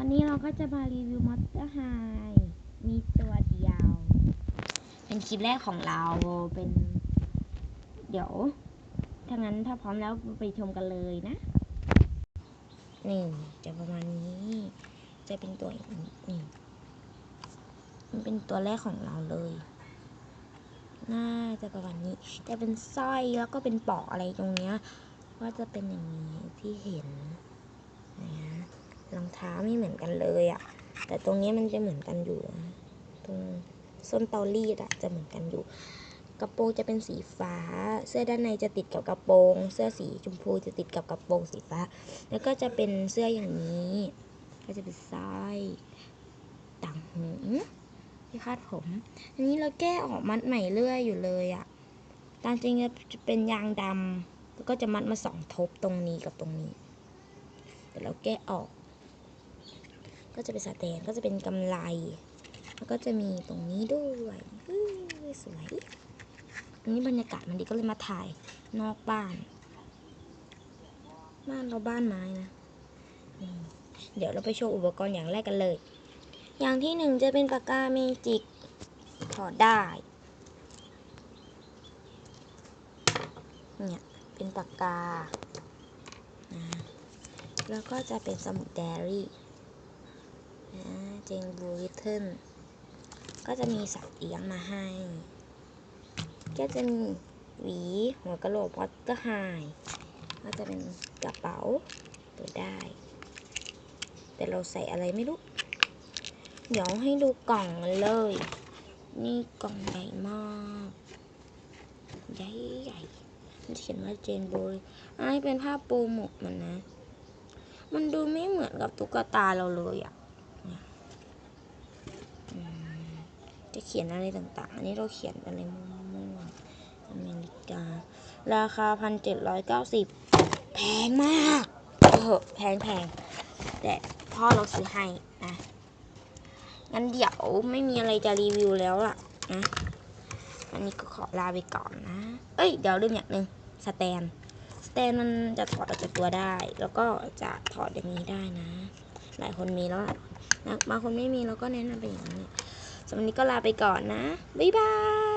วันนี้เราก็จะมารีวิวมอเตอร์ไฮมีตัวเดียว เป็นคลิปแรกของเราเป็น เดี๋ยว ถ้างั้นถ้าพร้อมแล้วไปชมกันเลยนะ นี่จะประมาณนี้ จะเป็นตัวนี้นี่มันเป็นตัวแรกของเราเลย น่าจะประมาณนี้แต่เป็นสร้อยแล้วก็เป็นปอกอะไรตรงเนี้ยว่าจะเป็นอย่างนี้ที่เห็นนะ เท้าไม่เหมือนกันเลยอะ่ะ แต่ตรงนี้มันจะเหมือนกันอยู่ตรงส้นเตารีดอะจะเหมือนกันอยู่ กระโปรงจะเป็นสีฟ้า เสื้อด้านในจะติดกับกระโปรง เสื้อสีชมพูจะติดกับกระโปรงสีฟ้า แล้วก็จะเป็นเสื้ออย่างนี้ ก็จะเป็นสร้อยต่างหูที่คาดผม อันนี้เราแก้ออกมัดใหม่เรื่อยอยู่เลยอะตามจริงจะเป็นยางดำแล้วก็จะมัดมาสองทบตรงนี้กับตรงนี้แต่เราแก้ออก ก็จะเป็นสแตนก็จะเป็นกำไล แล้วก็จะมีตรงนี้ด้วยสวย อันนี้บรรยากาศมันดีก็เลยมาถ่ายนอกบ้าน บ้านเราบ้านไม้นะเดี๋ยวเราไปโชว์อุปกรณ์อย่างแรกกันเลย อย่างที่หนึ่งจะเป็นปากกาเมจิกถอดได้เนี่ยเป็นปากกานะแล้วก็จะเป็นสมุดไดอรี่ เจงบลูริเทิลก็จะมีสัตว์เลี้ยงมาให้ ก็จะมีหวีหัวกะโหลกวอตเตอร์ไฮก็จะเป็นกระเป๋าเปิดได้ แต่เราใส่อะไรไม่รู้ เดี๋ยวให้ดูกล่องเลย นี่กล่องใหญ่มาก ใหญ่ใหญ่มันเขียนว่าเจนโบยอันนี้เป็นภาพปูหมกมันนะ มันดูไม่เหมือนกับตุ๊กตาเราเลยอะเนี่ยอืม จะเขียนอะไรต่างๆ อันนี้เราเขียนอะไรมั่วๆอเมริกา ราคาพันเจ็ดร้อยเก้าสิบแพงมากเออแพงแพงๆแต่พ่อเราซื้อให้นะงั้นเดี๋ยวไม่มีอะไรจะรีวิวแล้วล่ะนะอันนี้ก็ขอลาไปก่อนนะ เอ้ย เดี๋ยวลืมอย่างหนึ่งสแตน สแตนมันจะถอดออกจากตัวได้ แล้วก็จะถอดอย่างนี้ได้นะ หลายคนมีแล้วล่ะนะบางคนไม่มีเราก็แนะนำไปอย่างนั้นแหละ สำหรับวันนี้ก็ลาไปก่อนนะ บ๊ายบาย